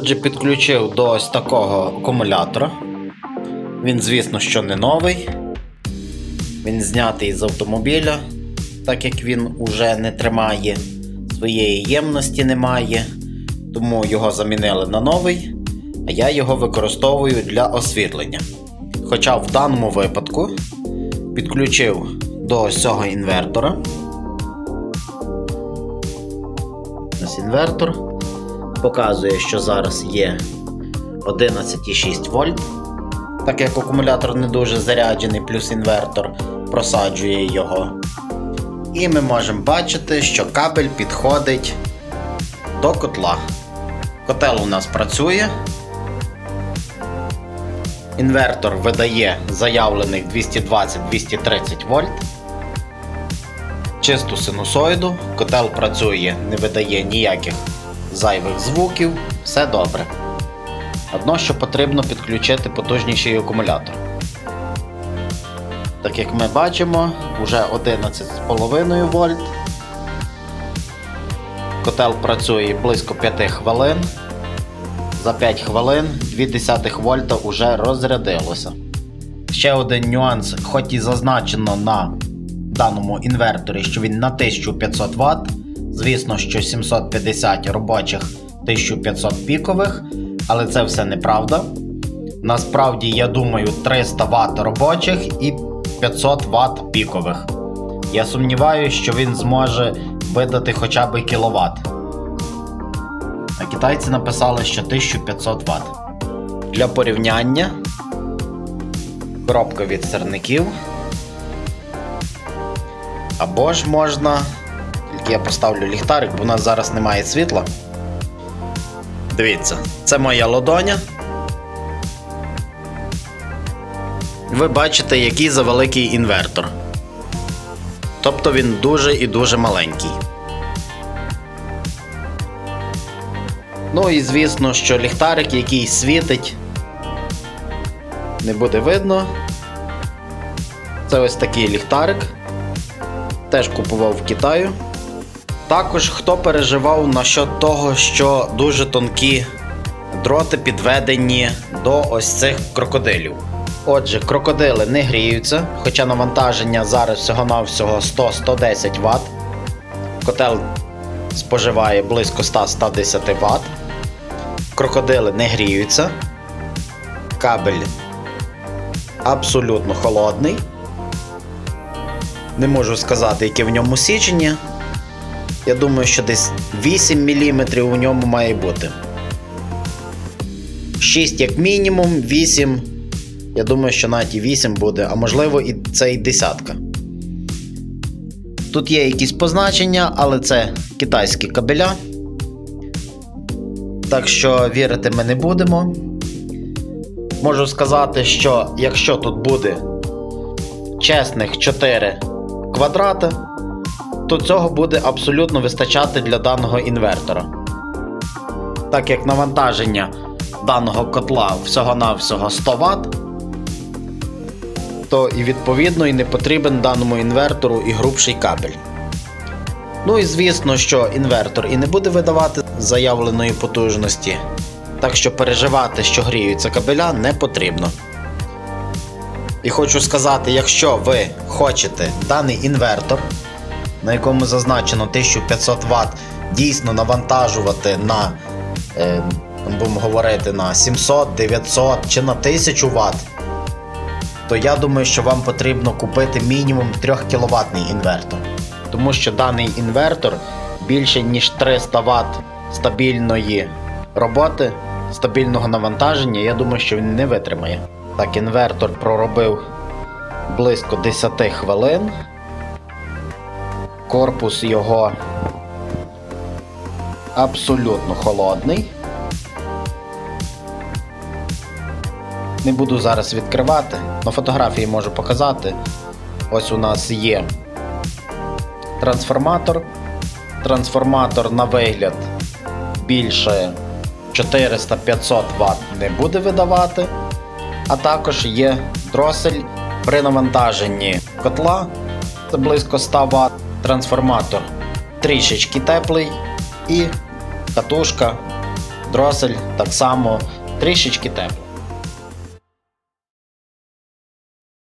Отже, підключив до ось такого акумулятора. Він, звісно, що не новий. Він знятий з автомобіля, так як він уже не тримає своєї ємності немає. Тому його замінили на новий, а я його використовую для освітлення. Хоча в даному випадку підключив до цього інвертора. Ось інвертор показує, що зараз є 11,6 вольт. Так як акумулятор не дуже заряджений, плюс інвертор просаджує його. І ми можемо бачити, що кабель підходить до котла. Котел у нас працює. Інвертор видає заявлених 220-230 вольт. Чисту синусоїду, котел працює, не видає ніяких зайвих звуків, все добре. Одно, що потрібно підключити потужніший акумулятор. Так як ми бачимо, вже 11,5 вольт. Котел працює близько 5 хвилин. За 5 хвилин 0,2 вольта вже розрядилося. Ще один нюанс, хоч і зазначено на даному інверторі, що він на 1500 Вт. Звісно, що 750 робочих, 1500 пікових, але це все неправда. Насправді, я думаю, 300 Вт робочих і 500 Вт пікових. Я сумніваюся, що він зможе видати хоча б кіловат. А китайці написали, що 1500 Вт. Для порівняння коробка від сирників. Або ж можна. Я поставлю ліхтарик, бо у нас зараз немає світла. Дивіться, це моя лодоня. Ви бачите, який за великий інвертор. Тобто він дуже і дуже маленький. Ну і звісно, що ліхтарик, який світить, не буде видно. Це ось такий ліхтарик. Теж купував в Китаю. Також хто переживав насчет того, що дуже тонкі дроти підведені до ось цих крокодилів. Отже, крокодили не гріються, хоча навантаження зараз всього-навсього 100-110 Вт. Котел споживає близько 100-110 Вт. Крокодили не гріються. Кабель абсолютно холодний. Не можу сказати, яке в ньому січення. Я думаю, що десь 8 мм у ньому має бути. 6 як мінімум, 8. Я думаю, що навіть і 8 буде, а можливо і це і десятка. Тут є якісь позначення, але це китайські кабеля. Так що вірити ми не будемо. Можу сказати, що якщо тут буде чесних 4 квадрати, то цього буде абсолютно вистачати для даного інвертора. Так як навантаження даного котла всього-навсього 100 Вт, то і відповідно і не потрібен даному інвертору і грубший кабель. Ну і звісно, що інвертор і не буде видавати заявленої потужності, так що переживати, що гріються кабеля, не потрібно. І хочу сказати, якщо ви хочете даний інвертор, на якому зазначено 1500 Вт, дійсно навантажувати на, е, будемо говорити, на 700, 900 чи на 1000 Вт, то я думаю, що вам потрібно купити мінімум 3 кВт інвертор. Тому що даний інвертор більше ніж 300 Вт стабільної роботи, стабільного навантаження, я думаю, що він не витримає. Так, інвертор проробив близько 10 хвилин. Корпус його абсолютно холодний. Не буду зараз відкривати, на фотографії можу показати. Ось у нас є трансформатор. Трансформатор на вигляд більше 400-500 Вт не буде видавати. А також є дросель при навантаженні котла, це близько 100 Вт, трансформатор трішечки теплий і катушка Дросель так само трішечки тепло.